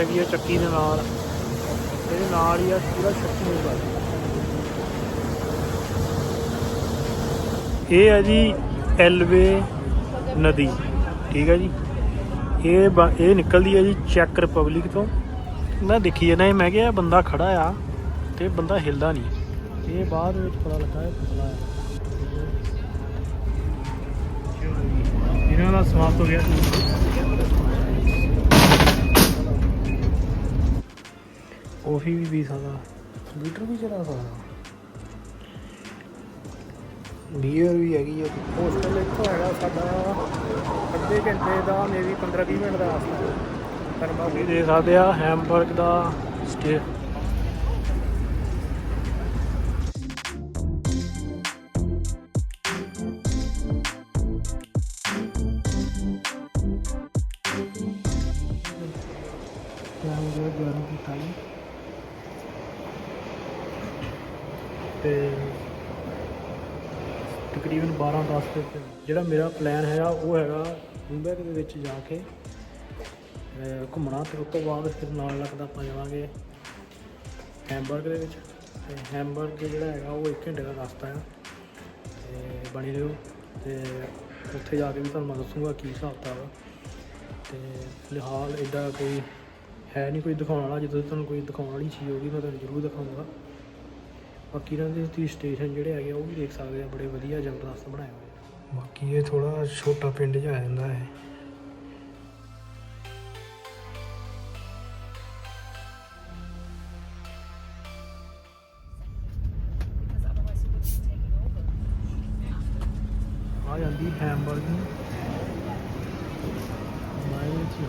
ਹੈਗੀ ਆ ਚੱਕੀ ਦੇ ਨਾਲ। ਇਹਦੇ ਨਾਲ ਹੀ ਆ ਪੂਰਾ ਸ਼ਕਤੀ ਦਾ ਇਹ ਹੈ ਜੀ ਐਲਵੇ ਨਦੀ, ਠੀਕ ਹੈ ਜੀ। ਇਹ ਇਹ ਨਿਕਲਦੀ ਹੈ ਜੀ ਚੈੱਕ ਰਿਪਬਲਿਕ ਤੋਂ। ਮੈਂ ਦੇਖੀ ਜਾਂਦਾ ਇਹ ਮੈਂ ਕਿਹਾ ਬੰਦਾ ਖੜਾ ਆ ਤੇ ਬੰਦਾ ਹਿਲਦਾ ਨਹੀਂ। ਇਹ ਬਾਅਦ ਵਿੱਚ ਪਤਾ ਲੱਗਾ ਇਹ ਪਤਲਾ ਆ। ਇਹਨਾਂ ਦਾ ਸਮਾਪਤ ਹੋ ਗਿਆ। ਕਾਫੀ ਵੀ ਪੀ ਸਕਦਾ। ਲੀਟਰ ਵੀ ਚਲਾ ਸਕਦਾ। ਬੀਅਰ ਵੀ ਹੈਗੀ ਹੈ ਹੋਸਟਲ ਇੱਥੋਂ ਹੈਗਾ ਸਾਡਾ ਅੱਧੇ ਘੰਟੇ ਦਾ ਮੇਬੀ 15 20 ਮਿੰਟ ਦਾ ਰਸਤਾ। ਪਰ ਬਾਕੀ ਦੇ ਸਕਦੇ ਆ ਹੈਮਬਰਗ ਦਾ ਸਟੇ ਜਿਹੜਾ ਮੇਰਾ ਪਲਾਨ ਹੈਗਾ, ਉਹ ਹੈਗਾ ਮੁੰਬਈ ਦੇ ਵਿੱਚ ਜਾ ਕੇ ਘੁੰਮਣਾ ਤੇ ਉਸ ਤੋਂ ਬਾਅਦ ਫਿਰ ਨਾਲ ਲੱਗਦਾ ਆਪਾਂ ਜਾਵਾਂਗੇ ਹੈਮਬਰਗ ਦੇ ਵਿੱਚ। ਤੇ ਹੈਮਬਰਗ ਜਿਹੜਾ ਹੈਗਾ, ਉਹ 1 ਘੰਟੇ ਦਾ ਰਸਤਾ ਹੈ ਤੇ ਬਣੀ ਰਹੋ। ਤੇ ਉੱਥੇ ਜਾ ਕੇ ਵੀ ਤੁਹਾਨੂੰ ਮੈਂ ਦੱਸੂਗਾ ਕੀ ਹਿਸਾਬ ਕਿਤਾਬ ਆ। ਤੇ ਫਿਲਹਾਲ ਇਦਾਂ ਕੋਈ ਹੈ ਨਹੀਂ ਕੋਈ ਦਿਖਾਉਣ ਵਾਲਾ। ਜਦੋਂ ਤੁਹਾਨੂੰ ਕੋਈ ਦਿਖਾਉਣ ਵਾਲੀ ਚੀਜ਼ ਹੋਊਗੀ, ਮੈਂ ਤੁਹਾਨੂੰ ਜ਼ਰੂਰ ਦਿਖਾਊਂਗਾ। ਬਾਕੀ ਇਹਨਾਂ ਦੇ ਤੁਸੀਂ ਸਟੇਸ਼ਨ ਜਿਹੜੇ ਹੈਗੇ ਆ, ਉਹ ਵੀ ਦੇਖ ਸਕਦੇ ਆ। ਬੜੇ ਵਧੀਆ, ਜਬਰਦਸਤ ਬਣਾਏ ਹੋਏ ਬਾਕੀ ਇਹ ਥੋੜਾ ਛੋਟਾ ਪਿੰਡ ਜਿਹਾ ਆ ਜਾਂਦਾ ਹੈ ਆ ਜਾਂਦੀ ਹੈਮਬਰਗ ਮਾਈਲ ਚ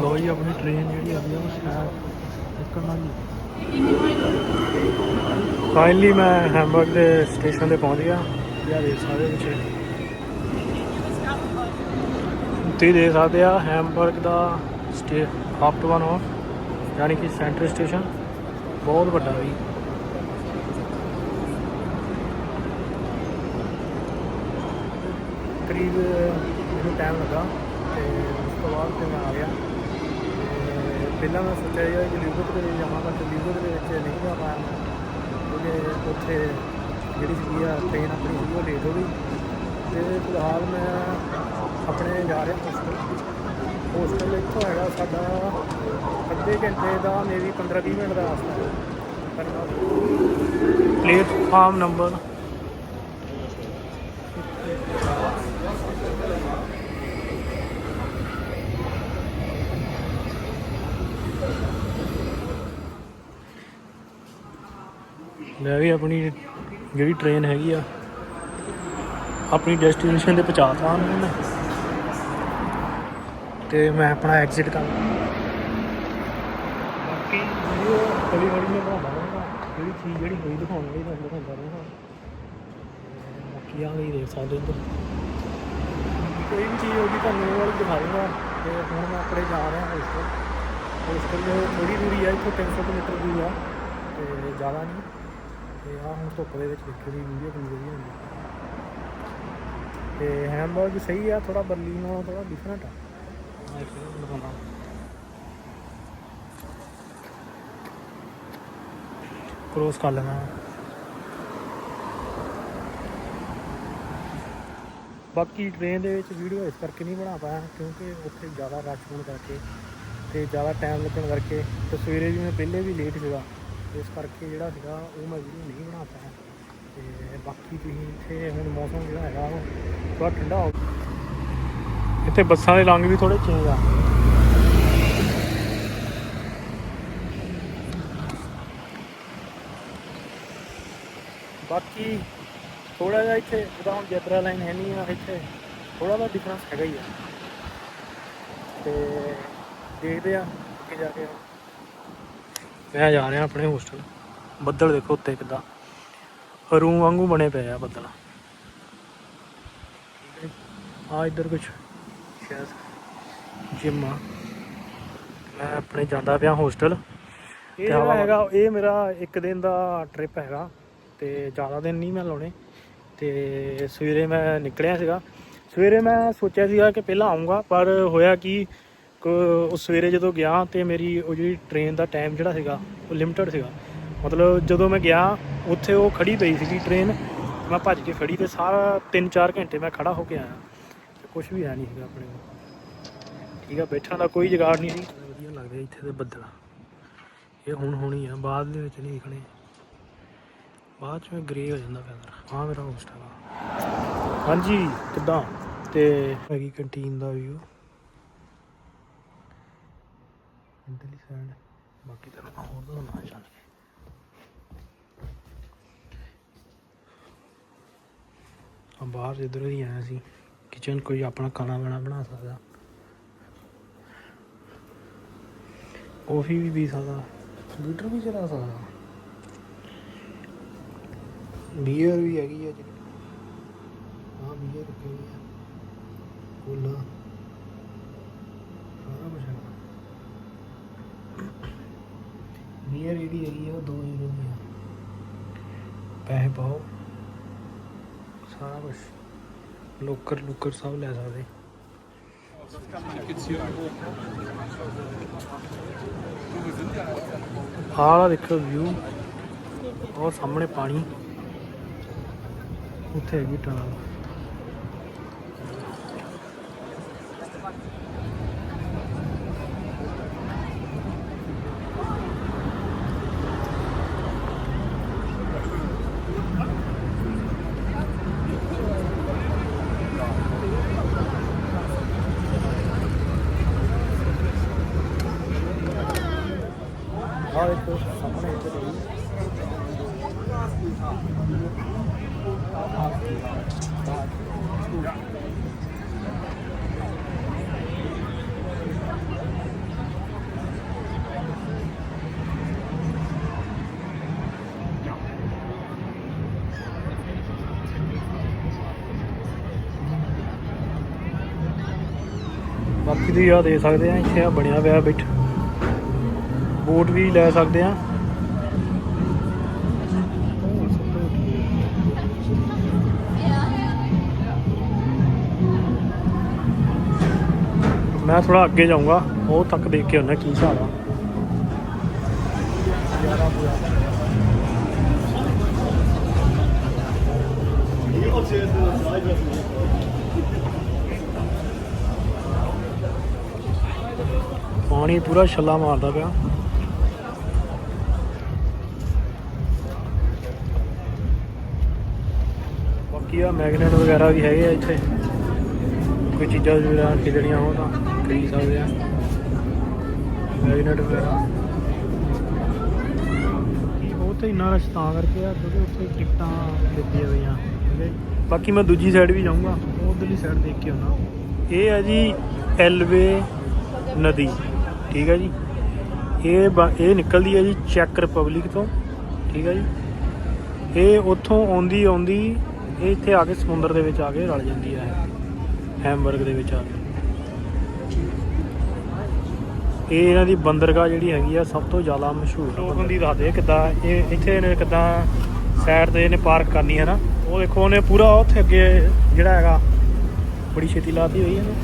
ਲੋ ਜੀ ਆਪਣੀ ਟ੍ਰੇਨ ਜਿਹੜੀ ਆ ਉਹ ਸ਼ਾਇਦ ਨਿਕਲਣ ਵਾਲੀ ਫਾਈਨਲੀ ਮੈਂ ਹੈਮਬਰਗ ਦੇ ਸਟੇਸ਼ਨ ਤੇ ਪਹੁੰਚ ਗਿਆ। ਇਹ ਦੇਖ ਸਕਦੇ ਹੋ ਪਿੱਛੇ। ਤੁਸੀਂ ਦੇਖ ਸਕਦੇ ਆ ਹੈਮਬਰਗ ਦਾ stay half two one off ਯਾਨੀ ਕਿ ਸੈਂਟਰ ਸਟੇਸ਼ਨ ਬਹੁਤ ਵੱਡਾ ਵੀ ਕਰੀਬ ਮੈਨੂੰ ਟਾਈਮ ਲੱਗਾ ਤੇ ਉਸ ਤੋਂ ਬਾਅਦ ਫਿਰ ਮੈਂ ਆ ਗਿਆ। ਤੇ ਪਹਿਲਾਂ ਮੈਂ ਸੋਚਿਆ ਯਾਰ ਕਿ ਲਿਵਰ ਦੇ ਵਿੱਚ ਜਾਵਾਂਗਾ ਤੇ ਲਿਵਰ ਦੇ ਵਿੱਚ ਨਹੀਂ ਜਾ ਪਾਇਆ ਕਿਉਂਕਿ ਉੱਥੇ ਜਿਹੜੀ ਸੀਗੀ ਆ ਟ੍ਰੇਨ ਆਪਣੀ ਸੀ ਉਹ ਲੇਟ ਹੋ ਗਈ। ਤੇ ਫਿਲਹਾਲ ਮੈਂ ਆਪਣੇ ਜਾ ਰਿਹਾ ਹੋਸਟਲ ਹੋਸਟਲ ਇੱਥੋਂ ਹੈਗਾ ਸਾਡਾ ਅੱਧੇ ਘੰਟੇ ਦਾ ਮੇਰੀ 15 20 ਮਿੰਟ ਦਾ ਰਸਤਾ ਹੈ। ਪਲੇਟਫਾਰਮ ਨੰਬਰ ਮੈਂ ਵੀ ਆਪਣੀ ਜਿਹੜੀ ਟ੍ਰੇਨ ਹੈਗੀ ਆ, ਆਪਣੀ ਡੈਸਟੀਨੇਸ਼ਨ ਤੇ ਪਹੁੰਚਾਤਾ ਉਹਨਾਂ ਤੇ ਮੈਂ ਆਪਣਾ ਐਗਜ਼ਿਟ ਕਰ ਬਾਕੀ ਵੀਡੀਓ ਹੌਲੀ ਹੌਲੀ ਮੈਂ ਬਣਾਉਂਦਾ ਰਹਾਂਗਾ ਜਿਹੜੀ ਚੀਜ਼ ਜਿਹੜੀ ਹੋਈ ਦਿਖਾਉਣ ਲਈ ਤੁਹਾਨੂੰ ਦਿਖਾਉਂਦਾ ਰਹਾਂਗਾ ਬਾਕੀ ਆ ਵੀ ਦੇਖ ਸਕਦੇ ਹੋ ਇੱਧਰ। ਕੋਈ ਵੀ ਚੀਜ਼ ਹੋਊਗੀ ਤੁਹਾਨੂੰ ਉਹ ਵਾਲੀ ਦਿਖਾ ਦੂੰਗਾ ਤੇ ਹੁਣ ਮੈਂ ਆਪਣੇ ਜਾ ਰਿਹਾ ਹੋਸਟਲ ਹੋਸਟਲ ਦੇ ਥੋੜੀ ਦੂਰੀ ਆ, ਇੱਥੋਂ 300 ਕਿਲੋਮੀਟਰ ਦੂਰ ਆ। ਤੇ ਜ਼ਿਆਦਾ ਨਹੀਂ। ਤੇ ਆਹ ਹੁਣ ਧੁੱਪ ਦੇ ਵਿੱਚ ਦੇਖੋ ਦੀ ਵੀਡੀਓ ਕਿੰਨੀ ਵਧੀਆ ਹੁੰਦੀ ਤੇ ਹੈਮਬਰਗ ਸਹੀ ਆ ਥੋੜਾ ਬਰਲਿਨ ਨਾਲੋਂ ਥੋੜਾ ਡਿਫਰੈਂਟ ਆ। ਆਹ ਇੱਕ ਦਿਖਾਉਣਾ ਕ੍ਰੋਸ ਕਰ ਲੈਣਾ ਬਾਕੀ ਟ੍ਰੇਨ ਦੇ ਵਿੱਚ ਵੀਡੀਓ ਇਸ ਕਰਕੇ ਨਹੀਂ ਬਣਾ ਪਾਇਆ, ਕਿਉਂਕਿ ਉੱਥੇ ਜ਼ਿਆਦਾ ਰਸ਼ ਹੋਣ ਕਰਕੇ ਤੇ ਜ਼ਿਆਦਾ ਟਾਈਮ ਲੱਗਣ ਕਰਕੇ ਤੇ ਸਵੇਰੇ ਵੀ ਮੈਂ ਪਹਿਲੇ ਵੀ ਲੇਟ ਸੀਗਾ ਇਸ ਕਰਕੇ ਜਿਹੜਾ ਸੀਗਾ ਉਹ ਮੈਂ ਵੀਡੀਓ ਨਹੀਂ ਬਣਾ ਪਾਇਆ। ਤੇ ਬਾਕੀ ਤੁਸੀਂ ਇੱਥੇ ਹੁਣ ਮੌਸਮ ਜਿਹੜਾ ਹੈਗਾ ਉਹ ਥੋੜਾ ਠੰਡਾ ਹੋ ਇੱਥੇ ਬੱਸਾਂ ਦੇ ਰੰਗ ਵੀ ਥੋੜੇ ਚੇਂਜ ਆ। ਬਾਕੀ ਥੋੜਾ ਜਿਹਾ ਇੱਥੇ ਜਿੱਦਾਂ ਹੁਣ ਜੈਤਰਾ ਲਾਈਨ ਹੈ ਨਹੀਂ ਆ, ਇੱਥੇ ਥੋੜਾ ਜਿਹਾ ਡਿਫਰੈਂਸ ਹੈਗਾ ਹੀ ਆ। ਤੇ ਦੇਖਦੇ ਆ ਅੱਗੇ ਜਾ ਕੇ ਮੈਂ ਜਾ ਰਿਹਾ ਆਪਣੇ ਹੋਸਟਲ ਬੱਦਲ ਦੇਖੋ ਉੱਤੇ ਕਿੱਦਾਂ। ਰੂ ਵਾਂਗੂ ਬਣੇ ਪਏ ਆ ਬੱਦਲ। ਆ ਇੱਧਰ ਕੁਝ ਸ਼ਾਇਦ ਜਿਮ ਆ। ਮੈਂ ਆਪਣੇ ਜਾਂਦਾ ਪਿਆ ਹੋਸਟਲ ਇਹ ਜਿਹੜਾ ਹੈਗਾ ਇਹ ਮੇਰਾ ਇੱਕ ਦਿਨ ਦਾ ਟ੍ਰਿਪ ਹੈਗਾ। ਤੇ ਜ਼ਿਆਦਾ ਦਿਨ ਨਹੀਂ ਮੈਂ ਲਾਉਣੇ। ਤੇ ਸਵੇਰੇ ਮੈਂ ਨਿਕਲਿਆ ਸੀਗਾ। ਸਵੇਰੇ ਮੈਂ ਸੋਚਿਆ ਸੀਗਾ ਕਿ ਪਹਿਲਾਂ ਆਉਂਗਾ ਪਰ ਹੋਇਆ ਕ- ਉਹ ਸਵੇਰੇ ਜਦੋਂ ਗਿਆ ਤੇ ਮੇਰੀ ਉਹ ਜਿਹੜੀ ਟ੍ਰੇਨ ਦਾ ਟਾਈਮ ਜਿਹੜਾ ਸੀਗਾ ਉਹ ਲਿਮਟਿਡ ਸੀਗਾ। ਮਤਲਬ ਜਦੋਂ ਮੈਂ ਗਿਆ ਉੱਥੇ ਉਹ ਖੜੀ ਪਈ ਸੀਗੀ ਟ੍ਰੇਨ ਮੈਂ ਭੱਜ ਕੇ ਖੜੀ ਤੇ ਸਾਰਾ 3-4 ਘੰਟੇ ਮੈਂ ਖੜਾ ਹੋ ਕੇ ਆਇਆ। ਤੇ ਕੁਝ ਵੀ ਹੈ ਨਹੀਂ ਸੀਗਾ ਆਪਣੇ ਕੋਲ। ਠੀਕ ਆ ਬੈਠਣ ਦਾ ਕੋਈ ਜੁਗਾੜ ਨਹੀਂ ਸੀ। ਵਧੀਆ ਲੱਗਦੇ ਇੱਥੇ ਦੇ ਬੱਦਲ। ਇਹ ਹੁਣ ਹੋਣੀ ਆ ਬਾਅਦ ਦੇ ਵਿੱਚ ਨਹੀਂ ਦਿਖਣੇ। ਬਾਅਦ ਚ ਗ੍ਰੇ ਹੋ ਜਾਂਦਾ ਕਲਰ ਹਾਂ ਮੇਰਾ ਹੋਸਟ ਹੈਗਾ। ਹਾਂਜੀ ਕਿੱਦਾਂ? ਤੇ ਹੈਗੀ ਕੰਟੀਨ ਦਾ ਵੀਊ ਇੰਦਲੀ ਸਾਈਡ ਬਾਕੀ ਤਾਂ ਮੈਂ ਹੋਰ ਦਾ ਨਾ ਜਾਣ ਆ ਬਾਹਰ ਇਧਰ ਹੀ ਆਇਆ ਸੀ ਕਿਚਨ ਕੋਈ ਆਪਣਾ ਖਾਣਾ ਬਣਾ ਬਣਾ ਸਕਦਾ ਕੌਫੀ ਵੀ ਪੀ ਸਕਦਾ ਕੰਪਿਊਟਰ ਵੀ ਚਲਾ ਸਕਦਾ ਬੀਅਰ ਵੀ ਹੈਗੀ ਆ ਜਿਹੜੀ ਹਾਂ ਬੀਅਰ ਰੱਖੀ ਹੋਈ ਆ ਕੋਲਾ ਸਾਰਾ ਕੁਝ ਹੈਗਾ ਬੀਅਰ ਜਿਹੜੀ ਹੈਗੀ ਉਹ 2 ਯੂਰੋ ਦੀ ਆ। ਪੈਸੇ ਪਾਓ। ਸਾਰਾ ਕੁਝ ਲੋਕਰ, ਲੁੱਕਰ ਸਭ ਲੈ ਸਕਦੇ। ਆਹ ਦੇਖੋ ਵਿਊ ਉਹ ਸਾਹਮਣੇ ਪਾਣੀ। ਉੱਥੇ ਹੈਗੀ ਟਨਲ ਬਾਕੀ ਤੁਸੀਂ ਆ ਦੇ ਸਕਦੇ ਆ, ਇੱਥੇ ਆ ਬਣਿਆ ਹੋਇਆ ਬਿੱਟ ਬੋਟ ਵੀ ਲੈ ਸਕਦੇ ਆ। ਮੈਂ ਥੋੜਾ ਅੱਗੇ ਜਾਊਂਗਾ, ਉਹ ਤੱਕ ਦੇਖ ਕੇ ਆਉਣਾ ਕੀ ਹਿਸਾਬ ਆ। ਪਾਣੀ ਪੂਰਾ ਛੱਲਾ ਮਾਰਦਾ ਪਿਆ। ਬਾਕੀ ਆ ਮੈਗਨੇਟ ਵਗੈਰਾ ਵੀ ਹੈਗੇ ਆ ਇੱਥੇ। ਕੋਈ ਚੀਜ਼ਾਂ ਜਿਹੜਾ ਖਿੱਚਣੀਆਂ ਹੋ ਤਾਂ। ਖਰੀਦ ਸਕਦੇ ਆ ਮੈਗਨੇਟ ਵਗੈਰਾ। ਉਹ ਤੇ ਇੰਨਾ ਰਸ਼ ਤਾਂ ਕਰਕੇ ਆ ਕਿਉਂਕਿ ਉੱਥੇ ਟਿਕਟਾਂ ਦਿੱਤੀਆਂ ਹੋਈਆਂ। ਬਾਕੀ ਮੈਂ ਦੂਜੀ ਸਾਈਡ ਵੀ ਜਾਊਂਗਾ। ਉਧਰਲੀ ਸਾਈਡ ਦੇਖ ਕੇ ਆਉਣਾ। ਇਹ ਹੈ ਜੀ ਐਲਵੇ ਨਦੀ ਠੀਕ ਹੈ ਜੀ। ਇਹ ਇਹ ਨਿਕਲਦੀ ਹੈ ਜੀ ਚੈੱਕ ਰਿਪਬਲਿਕ ਤੋਂ ਠੀਕ ਹੈ ਜੀ। ਇਹ ਉੱਥੋਂ ਆਉਂਦੀ ਆਉਂਦੀ ਇਹ ਇੱਥੇ ਆ ਕੇ ਸਮੁੰਦਰ ਦੇ ਵਿੱਚ ਆ ਕੇ ਰਲ ਜਾਂਦੀ ਹੈ ਹੈਮਬਰਗ ਦੇ ਵਿੱਚ ਆ ਕੇ। ਇਹ ਇਹਨਾਂ ਦੀ ਬੰਦਰਗਾਹ ਜਿਹੜੀ ਹੈਗੀ ਆ ਸਭ ਤੋਂ ਜ਼ਿਆਦਾ ਮਸ਼ਹੂਰ ਲੋਕਾਂ ਦੀ ਦੱਸਦੇ ਕਿੱਦਾਂ ਇਹ ਇੱਥੇ ਇਹਨੇ ਕਿੱਦਾਂ ਸਾਈਡ ਤੇ ਇਹਨੇ ਪਾਰਕ ਕਰਨੀ ਹੈ ਨਾ। ਉਹ ਦੇਖੋ ਉਹਨੇ ਪੂਰਾ ਉੱਥੇ ਅੱਗੇ ਜਿਹੜਾ ਹੈਗਾ ਬੜੀ ਛੇਤੀ ਲਾਤੀ ਹੋਈ ਹੈ ਨਾ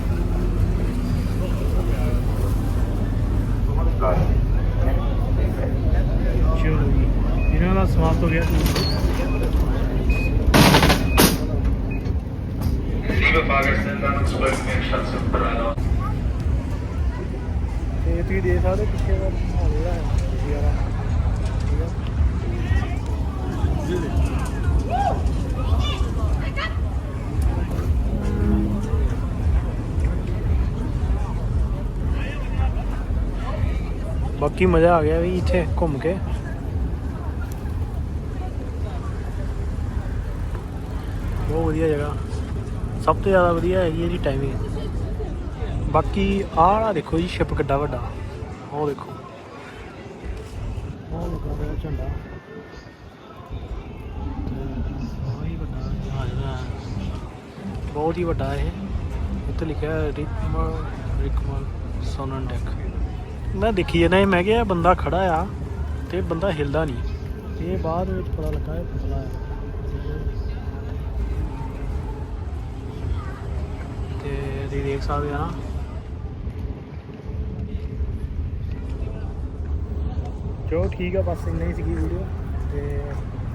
ਚਲੋ ਜੀ ਇਹਨਾਂ ਦਾ ਸਮਾਪਤ ਹੋ ਗਿਆ। Liebe Fahrgäste, dann zurück in Station 3. ਤੇ ਤੁਸੀਂ ਦੇਖ ਸਕਦੇ ਹੋ ਪਿੱਛੇ ਦਾ ਮਾਹੌਲ ਜਿਹੜਾ ਹੈ ਨਜ਼ਾਰਾ ਠੀਕ ਹੈ ਬਾਕੀ ਮਜ਼ਾ ਆ ਗਿਆ ਵੀ ਇੱਥੇ ਘੁੰਮ ਕੇ। ਬਹੁਤ ਵਧੀਆ ਜਗ੍ਹਾ। ਸਭ ਤੋਂ ਜ਼ਿਆਦਾ ਵਧੀਆ ਹੈਗੀ ਹੈ ਜੀ ਟਾਈਮਿੰਗ ਬਾਕੀ ਆਹ ਵਾਲਾ ਦੇਖੋ ਜੀ ਸ਼ਿਪ ਕਿੱਡਾ ਵੱਡਾ। ਉਹ ਦੇਖੋ। ਉਹ ਲੱਗਾ ਹੋਇਆ ਝੰਡਾ। ਬਹੁਤ ਹੀ ਵੱਡਾ ਜਹਾਜ਼ ਹੈ ਬਹੁਤ ਹੀ ਵੱਡਾ ਇਹ। ਉੱਤੇ ਲਿਖਿਆ ਰਿਕਮਲ ਰਿਕਮਲ ਸੋਨਨ ਡੈਕ ਮੈਂ ਦੇਖੀ ਜਾਂਦਾ ਇਹ ਮੈਂ ਕਿਹਾ ਬੰਦਾ ਖੜਾ ਆ ਤੇ ਬੰਦਾ ਹਿਲਦਾ ਨਹੀਂ। ਇਹ ਬਾਅਦ ਵਿੱਚ ਪਤਾ ਲੱਗਾ ਇਹ ਪਤਲਾ ਹੈ ਤੇ ਤੁਸੀਂ ਦੇਖ ਸਕਦੇ ਆ ਨਾ ਚਲੋ ਠੀਕ ਆ, ਬਸ ਇੰਨਾ ਹੀ ਸੀਗੀ ਵੀਡੀਓ ਤੇ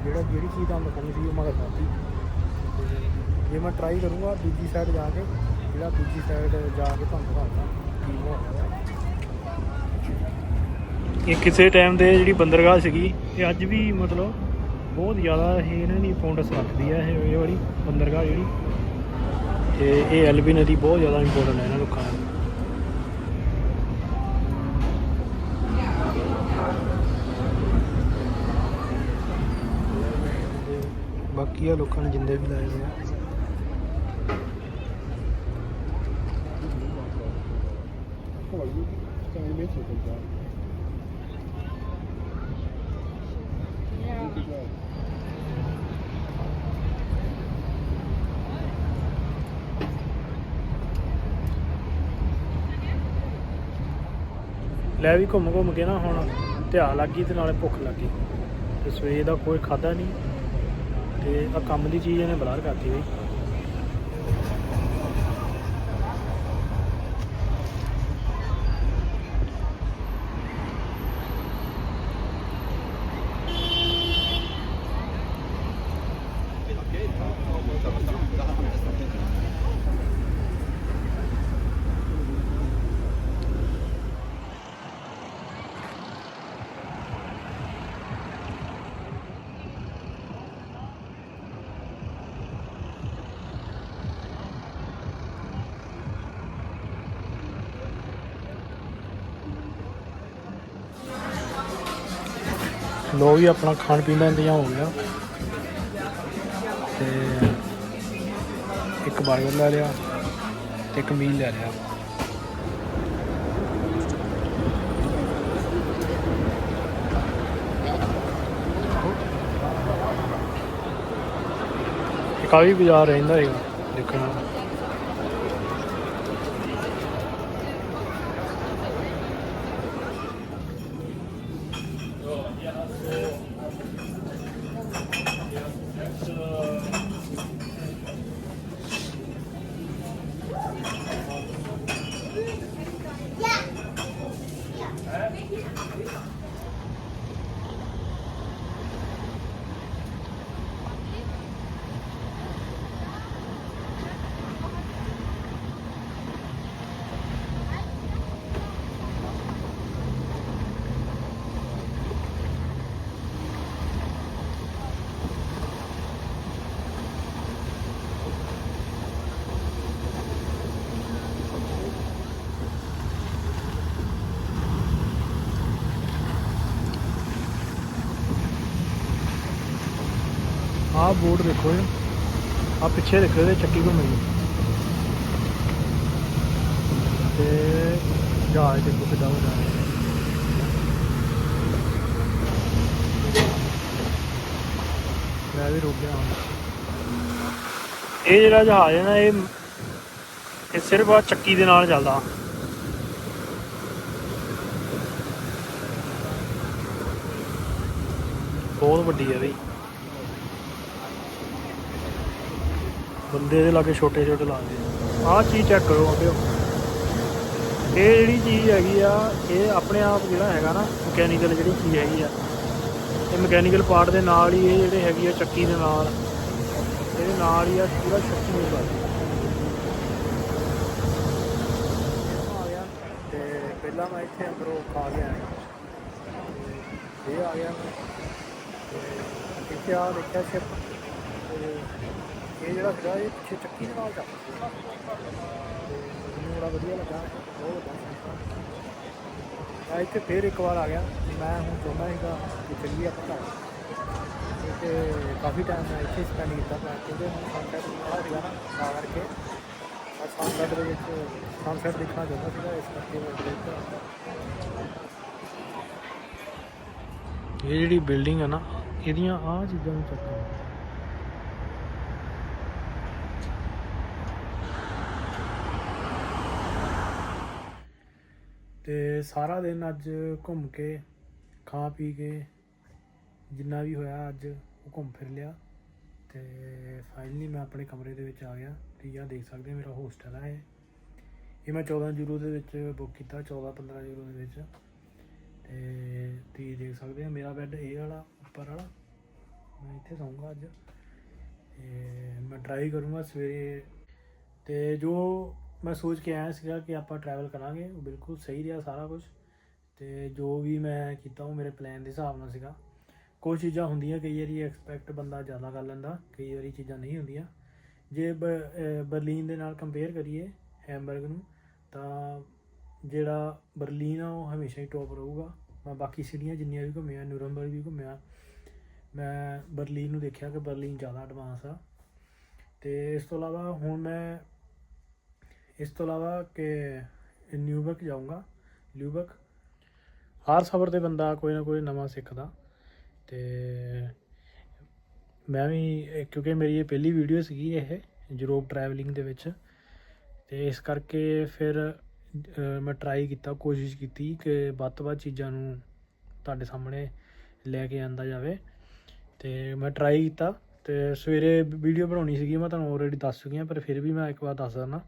ਜਿਹੜਾ ਜਿਹੜੀ ਚੀਜ਼ ਤੁਹਾਨੂੰ ਦਿਖਾਉਣੀ ਸੀ ਉਹ ਮੈਂ ਦਿਖਾਤੀ। ਤੇ ਜੇ ਮੈਂ ਟਰਾਈ ਕਰੂੰਗਾ ਦੂਜੀ ਸਾਈਡ ਜਾ ਕੇ, ਜਿਹੜਾ ਦੂਜੀ ਸਾਈਡ ਜਾ ਕੇ ਤੁਹਾਨੂੰ ਦਿਖਾਉਂਦਾ ਕੀ ਹੋਇਆ। ਇਹ ਕਿਸੇ ਟਾਈਮ ਦੇ ਜਿਹੜੀ ਬੰਦਰਗਾਹ ਸੀਗੀ, ਇਹ ਅੱਜ ਵੀ ਮਤਲਬ ਬਹੁਤ ਜ਼ਿਆਦਾ ਇਹ ਇਹਨਾਂ ਦੀ ਇੰਪੋਰਟੈਂਸ ਰੱਖਦੀ ਹੈ ਇਹ ਇਹ ਵਾਲੀ ਬੰਦਰਗਾਹ ਜਿਹੜੀ। ਤੇ ਇਹ ਐਲਬੀ ਨਦੀ ਬਹੁਤ ਜ਼ਿਆਦਾ ਇੰਪੋਰਟੈਂਟ ਹੈ ਇਹਨਾਂ ਲੋਕਾਂ ਨੂੰ ਤੇ ਬਾਕੀ ਆ ਲੋਕਾਂ ਨੇ ਜਿੰਦੇ ਵੀ ਲਾਏ ਹੋਏ ਆ। ਲੈ ਵੀ ਘੁੰਮ ਘੁੰਮ ਕੇ ਨਾ ਹੁਣ ਧਿਆ ਲੱਗ ਗਈ ਤੇ ਨਾਲੇ ਭੁੱਖ ਲੱਗ ਗਈ। ਤੇ ਸਵੇਰ ਦਾ ਕੋਈ ਖਾਦਾ ਨਹੀਂ। ਤੇ ਆ ਕੰਮ ਦੀ ਚੀਜ਼ ਇਹਨੇ ਬਲਾਰ ਕਰਤੀ ਬਈ। ਲੋ ਵੀ ਆਪਣਾ ਖਾਣ ਪੀਣ ਦਾ ਇੰਤਜ਼ਾਮ ਹੋ ਗਿਆ। ਤੇ ਇੱਕ 버ਗਰ ਲੈ ਲਿਆ ਤੇ ਇੱਕ ਮੀਲ ਲੈ ਲਿਆ। ਕਾਫੀ ਬਾਜ਼ਾਰ ਰਹਿੰਦਾ ਹੈਗਾ ਦੇਖਣਾ ਆਹ ਬੋਰਡ ਦੇਖੋ ਇਹ। ਆ ਪਿੱਛੇ ਦੇਖੋ ਇਹਦੇ ਚੱਕੀ ਘੁੰਮੀ ਤੇ ਜਹਾਜ਼ ਦੇਖੋ ਕਿੱਦਾਂ ਵੱਡਾ ਹੈ। ਮੈਂ ਵੀ ਰੁਕ ਗਿਆ ਇਹ ਜਿਹੜਾ ਜਹਾਜ਼ ਹੈ ਨਾ, ਇਹ ਇਹ ਸਿਰਫ ਆ ਚੱਕੀ ਦੇ ਨਾਲ ਚੱਲਦਾ। ਬਹੁਤ ਵੱਡੀ ਹੈ ਬਈ। ਬੰਦੇ ਦੇ ਲਾਗੇ ਛੋਟੇ ਛੋਟੇ ਲਾਉਂਦੇ ਆਹ ਚੀਜ਼ ਚੈੱਕ ਕਰੋ ਆਪਿਓ ਇਹ ਜਿਹੜੀ ਚੀਜ਼ ਹੈਗੀ ਆ, ਇਹ ਆਪਣੇ ਆਪ ਜਿਹੜਾ ਹੈਗਾ ਨਾ ਮਕੈਨੀਕਲ ਜਿਹੜੀ ਚੀਜ਼ ਹੈਗੀ ਆ, ਇਹ ਮਕੈਨੀਕਲ ਪਾਰਟ ਦੇ ਨਾਲ ਹੀ ਇਹ ਜਿਹੜੇ ਹੈਗੀ ਆ ਚੱਕੀ ਦੇ ਨਾਲ, ਇਹਦੇ ਨਾਲ ਹੀ ਆ ਪੂਰਾ ਸ਼ਕਤੀ ਮਿਲ ਆ ਗਿਆ। ਤੇ ਪਹਿਲਾਂ ਮੈਂ ਇੱਥੇ ਅੰਦਰੋਂ ਖਾ ਗਿਆ ਇਹ ਆ ਗਿਆ। ਤੇ ਇੱਥੇ ਆ ਦੇਖਿਆ ਸ਼ਿਪ ਇਹ ਜਿਹੜਾ ਸੀਗਾ ਇਹ ਪਿੱਛੇ ਚੱਕੀ ਦੇ ਨਾਲ ਚੱਲਦਾ ਤੇ ਮੈਨੂੰ ਬੜਾ ਵਧੀਆ ਲੱਗਾ, ਬਹੁਤ ਵੱਡਾ ਸੰਸਥਾ ਮੈਂ ਇੱਥੇ ਫੇਰ ਇੱਕ ਵਾਰ ਆ ਗਿਆ, ਮੈਂ ਹੁਣ ਚਾਹੁੰਦਾ ਸੀਗਾ ਕਿ ਚੱਲੀਏ ਆਪਾਂ ਘਰ ਤੇ ਕਾਫੀ ਟਾਈਮ ਮੈਂ ਇੱਥੇ ਸਪੈਂਡ ਕੀਤਾ ਮੈਂ ਕਿਉਂਕਿ ਹੁਣ ਸਨਸੈਟ ਬੜਾ ਸੀਗਾ ਨਾ, ਤਾਂ ਕਰਕੇ ਮੈਂ ਸਨਸੈਟ ਦੇ ਵਿੱਚ ਸਨਸੈਟ ਦੇਖਣਾ ਚਾਹੁੰਦਾ ਸੀਗਾ, ਇਸ ਕਰਕੇ ਮੈਂ ਇੱਥੇ ਇਹ ਜਿਹੜੀ ਬਿਲਡਿੰਗ ਹੈ ਨਾ, ਇਹਦੀਆਂ ਆਹ ਚੀਜ਼ਾਂ ਨੂੰ ਚੱਕੋ ਤੇ ਸਾਰਾ ਦਿਨ ਅੱਜ ਘੁੰਮ ਕੇ, ਖਾ ਪੀ ਕੇ ਜਿੰਨਾ ਵੀ ਹੋਇਆ ਅੱਜ ਉਹ ਘੁੰਮ ਫਿਰ ਲਿਆ ਤੇ ਫਾਈਨਲੀ ਮੈਂ ਆਪਣੇ ਕਮਰੇ ਦੇ ਵਿੱਚ ਆ ਗਿਆ। ਤੁਸੀਂ ਆ ਦੇਖ ਸਕਦੇ ਹੋ ਮੇਰਾ ਹੋਸਟਲ ਹੈ ਇਹ। ਇਹ ਮੈਂ 14 ਯੂਰੋ ਦੇ ਵਿੱਚ ਬੁੱਕ ਕੀਤਾ 14 15 ਯੂਰੋ ਦੇ ਵਿੱਚ। ਤੇ ਤੁਸੀਂ ਦੇਖ ਸਕਦੇ ਹੋ, ਮੇਰਾ ਬੈੱਡ ਇਹ ਵਾਲਾ, ਉੱਪਰ ਵਾਲਾ। ਮੈਂ ਇੱਥੇ ਸੌਂਗਾ ਅੱਜ। ਤੇ ਮੈਂ ਟਰਾਈ ਕਰੂੰਗਾ ਸਵੇਰੇ। ਤੇ ਜੋ ਮੈਂ ਸੋਚ ਕੇ ਆਇਆ ਸੀਗਾ ਕਿ ਆਪਾਂ ਟਰੈਵਲ ਕਰਾਂਗੇ। ਉਹ ਬਿਲਕੁਲ ਸਹੀ ਰਿਹਾ ਸਾਰਾ ਕੁਝ ਤੇ ਜੋ ਵੀ ਮੈਂ ਕੀਤਾ ਉਹ ਮੇਰੇ ਪਲਾਨ ਦੇ ਹਿਸਾਬ ਨਾਲ ਸੀਗਾ। ਕੁਝ ਚੀਜ਼ਾਂ ਹੁੰਦੀਆਂ, ਕਈ ਵਾਰੀ ਐਕਸਪੈਕਟ ਬੰਦਾ ਜ਼ਿਆਦਾ ਕਰ ਲੈਂਦਾ, ਕਈ ਵਾਰੀ ਚੀਜ਼ਾਂ ਨਹੀਂ ਹੁੰਦੀਆਂ। ਜੇ ਬ- ਅਹ, ਬਰਲਿਨ ਦੇ ਨਾਲ ਕੰਪੇਅਰ ਕਰੀਏ ਹੈਮਬਰਗ ਨੂੰ, ਤਾਂ ਜਿਹੜਾ ਬਰਲਿਨ ਆ, ਉਹ ਹਮੇਸ਼ਾ ਹੀ ਟੌਪ ਰਹੂਗਾ। ਮੈਂ ਬਾਕੀ ਸਿਟੀਆਂ ਜਿੰਨੀਆਂ ਵੀ ਘੁੰਮਿਆ ਨੂਰਨਬਰਗ ਵੀ ਘੁੰਮਿਆ, ਮੈਂ ਬਰਲਿਨ ਨੂੰ ਦੇਖਿਆ ਕਿ ਬਰਲਿਨ ਜ਼ਿਆਦਾ ਐਡਵਾਂਸ ਆ। ਤੇ ਇਸ ਤੋਂ ਇਲਾਵਾ ਹੁਣ ਮੈਂ ਇਸ ਤੋਂ ਇਲਾਵਾ ਕਿ ਨਿਊਬਕ ਜਾਊਂਗਾ ਲਿਊਬਰਗ ਹਰ ਸਫ਼ਰ ਤੇ ਬੰਦਾ ਕੋਈ ਨਾ ਕੋਈ ਨਵਾਂ ਸਿੱਖਦਾ ਤੇ ਮੈਂ ਵੀ, ਕਿਉਂਕਿ ਮੇਰੀ ਇਹ ਪਹਿਲੀ ਵੀਡੀਓ ਸੀਗੀ ਇਹ ਯੂਰਪ ਟਰੈਵਲਿੰਗ ਦੇ ਵਿੱਚ ਤੇ ਇਸ ਕਰਕੇ ਫਿਰ ਮੈਂ ਟਰਾਈ ਕੀਤਾ, ਕੋਸ਼ਿਸ਼ ਕੀਤੀ ਕਿ ਵੱਧ ਤੋਂ ਵੱਧ ਚੀਜ਼ਾਂ ਨੂੰ ਤੁਹਾਡੇ ਸਾਹਮਣੇ ਲੈ ਕੇ ਆਂਦਾ ਜਾਵੇ ਤੇ ਮੈਂ ਟਰਾਈ ਕੀਤਾ ਤੇ ਸਵੇਰੇ ਵੀਡੀਓ ਬਣਾਉਣੀ ਸੀਗੀ, ਮੈਂ ਤੁਹਾਨੂੰ ਆਲਰੇਡੀ ਦੱਸ ਚੁੱਕੀ ਹਾਂ, ਪਰ ਫਿਰ ਵੀ ਮੈਂ ਇੱਕ ਵਾਰ ਦੱਸ ਦਿੰਦਾ।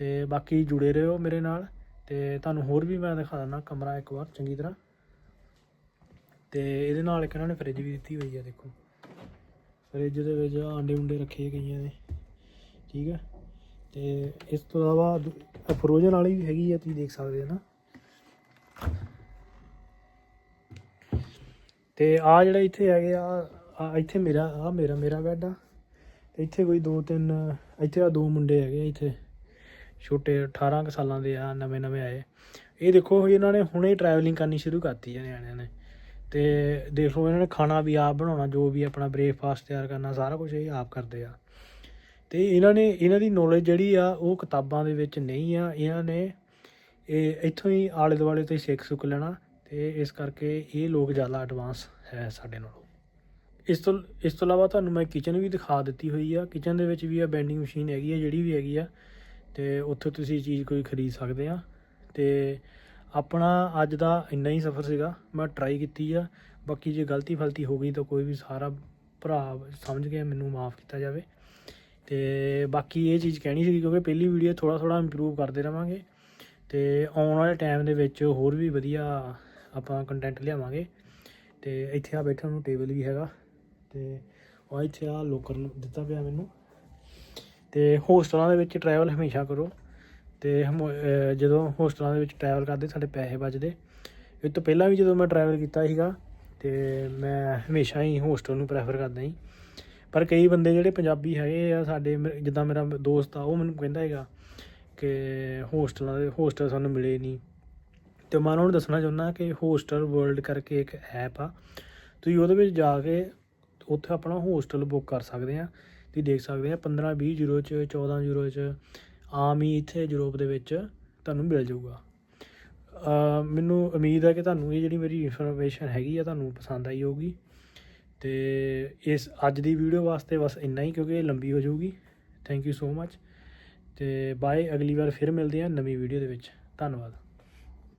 ਤੇ ਬਾਕੀ ਜੁੜੇ ਰਹੋ ਮੇਰੇ ਨਾਲ ਤੇ ਤੁਹਾਨੂੰ ਹੋਰ ਵੀ ਮੈਂ ਦਿਖਾ ਦਿੰਦਾ ਕਮਰਾ ਇੱਕ ਵਾਰ ਚੰਗੀ ਤਰ੍ਹਾਂ। ਤੇ ਇਹਦੇ ਨਾਲ ਇੱਕ ਇਹਨਾਂ ਨੇ ਫ੍ਰਿਜ ਵੀ ਦਿੱਤੀ ਹੋਈ ਹੈ ਦੇਖੋ। ਫ੍ਰਿਜ ਦੇ ਵਿੱਚ ਆਂਡੇ ਉਂਡੇ ਰੱਖੇ ਗਈਆਂ ਨੇ, ਠੀਕ ਹੈ ਤੇ ਇਸ ਤੋਂ ਇਲਾਵਾ ਫਰੋਜ਼ਨ ਵਾਲੀ ਵੀ ਹੈਗੀ ਆ, ਤੁਸੀਂ ਦੇਖ ਸਕਦੇ ਹੋ ਨਾ। ਤੇ ਆ ਜਿਹੜਾ ਇੱਥੇ ਹੈਗੇ ਆ ਇੱਥੇ ਮੇਰਾ ਆ ਮੇਰਾ ਮੇਰਾ ਬੈੱਡ ਆ। ਤੇ ਇੱਥੇ ਕੋਈ ਦੋ ਤਿੰਨ, ਇੱਥੇ ਆ ਦੋ ਮੁੰਡੇ ਹੈਗੇ ਆ ਇੱਥੇ। ਛੋਟੇ 18 ਕੁ ਸਾਲਾਂ ਦੇ ਆ, ਨਵੇਂ ਨਵੇਂ ਆਏ। ਇਹ ਦੇਖੋ ਇਹਨਾਂ ਨੇ ਹੁਣੇ ਟਰੈਵਲਿੰਗ ਕਰਨੀ ਸ਼ੁਰੂ ਕਰਤੀ ਆ ਨਿਆਣਿਆਂ ਨੇ। ਤੇ ਦੇਖੋ ਇਹਨਾਂ ਨੇ ਖਾਣਾ ਵੀ ਆਪ ਬਣਾਉਣਾ, ਜੋ ਵੀ ਆਪਣਾ ਬ੍ਰੇਕਫਾਸਟ ਤਿਆਰ ਕਰਨਾ, ਸਾਰਾ ਕੁਝ ਇਹ ਆਪ ਕਰਦੇ ਆ। ਤੇ ਇਹਨਾਂ ਨੇ, ਇਹਨਾਂ ਦੀ ਨੌਲੇਜ ਜਿਹੜੀ ਆ, ਉਹ ਕਿਤਾਬਾਂ ਦੇ ਵਿੱਚ ਨਹੀਂ ਆ। ਇਹਨਾਂ ਨੇ ਇਹ ਇੱਥੋਂ ਹੀ ਆਲੇ ਦੁਆਲੇ ਤੋਂ ਹੀ ਸਿੱਖ ਸੁੱਕ ਲੈਣਾ ਤੇ ਇਸ ਕਰਕੇ ਇਹ ਲੋਕ ਜ਼ਿਆਦਾ ਐਡਵਾਂਸ ਹੈ ਸਾਡੇ ਨਾਲੋਂ। ਇਸ ਤੋਂ ਇਸ ਤੋਂ ਇਲਾਵਾ ਤੁਹਾਨੂੰ ਮੈਂ ਕਿਚਨ ਵੀ ਦਿਖਾ ਦਿੱਤੀ ਹੋਈ ਆ। ਕਿਚਨ ਦੇ ਵਿੱਚ ਵੀ ਆ ਬੈਂਡਿੰਗ ਮਸ਼ੀਨ ਹੈਗੀ ਆ, ਜਿਹੜੀ ਵੀ ਹੈਗੀ ਆ। ਤੇ ਉੱਥੇ ਤੁਸੀਂ ਚੀਜ਼ ਕੋਈ ਖਰੀਦ ਸਕਦੇ ਆ। ਤੇ ਆਪਣਾ ਅੱਜ ਦਾ ਇੰਨਾ ਹੀ ਸਫ਼ਰ ਸੀਗਾ। ਮੈਂ ਟਰਾਈ ਕੀਤੀ ਆ। ਬਾਕੀ ਜੇ ਗਲਤੀ ਫਲਤੀ ਹੋ ਗਈ ਤਾਂ ਕੋਈ ਵੀ ਸਾਰਾ ਭਰਾ ਸਮਝ ਗਿਆ ਮੈਨੂੰ ਮਾਫ ਕੀਤਾ ਜਾਵੇ। ਤੇ ਬਾਕੀ ਇਹ ਚੀਜ਼ ਕਹਿਣੀ ਸੀ ਕਿਉਂਕਿ ਪਹਿਲੀ ਵੀਡੀਓ ਥੋੜਾ ਥੋੜਾ ਇੰਪਰੂਵ ਕਰਦੇ ਰਵਾਂਗੇ। ਤੇ ਆਉਣ ਵਾਲੇ ਟਾਈਮ ਦੇ ਵਿੱਚ ਹੋਰ ਵੀ ਵਧੀਆ ਆਪਾਂ ਕੰਟੈਂਟ ਲਿਆਵਾਂਗੇ। ਤੇ ਇੱਥੇ ਆ ਬੈਠਣ ਨੂੰ ਟੇਬਲ ਵੀ ਹੈਗਾ। ਤੇ ਉਹ ਇੱਥੇ ਆ ਲੋਕਰ ਦਿੱਤਾ ਪਿਆ ਮੈਨੂੰ। ਤੇ ਹੋਸਟਲਾਂ ਦੇ ਵਿੱਚ ਟਰੈਵਲ ਹਮੇਸ਼ਾ ਕਰੋ। ਤੇ ਹਮ- ਜਦੋਂ ਹੋਸਟਲਾਂ ਦੇ ਵਿੱਚ ਟਰੈਵਲ ਕਰਦੇ, ਸਾਡੇ ਪੈਸੇ ਬਚਦੇ। ਇਹ ਤੋਂ ਪਹਿਲਾਂ ਵੀ ਜਦੋਂ ਮੈਂ ਟਰੈਵਲ ਕੀਤਾ ਸੀਗਾ, ਤੇ ਮੈਂ ਹਮੇਸ਼ਾ ਹੀ ਹੋਸਟਲ ਨੂੰ ਪ੍ਰੈਫਰ ਕਰਦਾ ਸੀ। ਪਰ ਕਈ ਬੰਦੇ ਜਿਹੜੇ ਪੰਜਾਬੀ ਹੈਗੇ ਆ, ਸਾਡੇ ਮੇ- ਜਿੱਦਾਂ ਮੇਰਾ ਦੋਸਤ ਆ, ਉਹ ਮੈਨੂੰ ਕਹਿੰਦਾ ਹੈਗਾ ਕਿ ਹੋਸਟਲਾਂ ਦੇ, ਹੋਸਟਲ ਸਾਨੂੰ ਮਿਲੇ ਨਹੀਂ। ਤੇ ਮੈਂ ਉਹਨਾਂ ਨੂੰ ਦੱਸਣਾ ਚਾਹੁੰਦਾ ਕਿ ਹੋਸਟਲ ਵਰਲਡ ਕਰਕੇ ਇੱਕ ਐਪ ਆ। ਤੁਸੀਂ ਉਹਦੇ ਵਿੱਚ ਜਾ ਕੇ ਉੱਥੇ ਆਪਣਾ ਹੋਸਟਲ ਬੁੱਕ ਕਰ ਸਕਦੇ ਆ। ਤੁਸੀਂ ਦੇਖ ਸਕਦੇ ਆ 15 20 ਯੂਰੋ ਚ 14 ਯੂਰੋ ਚ, ਆਮ ਹੀ ਇੱਥੇ ਯੂਰਪ ਦੇ ਵਿੱਚ ਤੁਹਾਨੂੰ ਮਿਲ ਜਾਊਗਾ। ਮੈਨੂੰ ਉਮੀਦ ਹੈ ਕਿ ਤੁਹਾਨੂੰ ਇਹ ਜਿਹੜੀ ਮੇਰੀ ਇਨਫੋਰਮੇਸ਼ਨ ਹੈਗੀ ਆ, ਤੁਹਾਨੂੰ ਪਸੰਦ ਆਈ ਹੋਊਗੀ। ਤੇ ਇਸ ਅੱਜ ਦੀ ਵੀਡੀਓ ਵਾਸਤੇ ਬਸ ਇੰਨਾ ਹੀ, ਕਿਉਂਕਿ ਇਹ ਲੰਬੀ ਹੋ ਜਾਊਗੀ। ਥੈਂਕ ਯੂ ਸੋ ਮੱਚ ਤੇ ਬਾਏ ਅਗਲੀ ਵਾਰ ਫਿਰ ਮਿਲਦੇ ਹਾਂ ਨਵੀਂ ਵੀਡੀਓ ਦੇ ਵਿੱਚ। ਧੰਨਵਾਦ।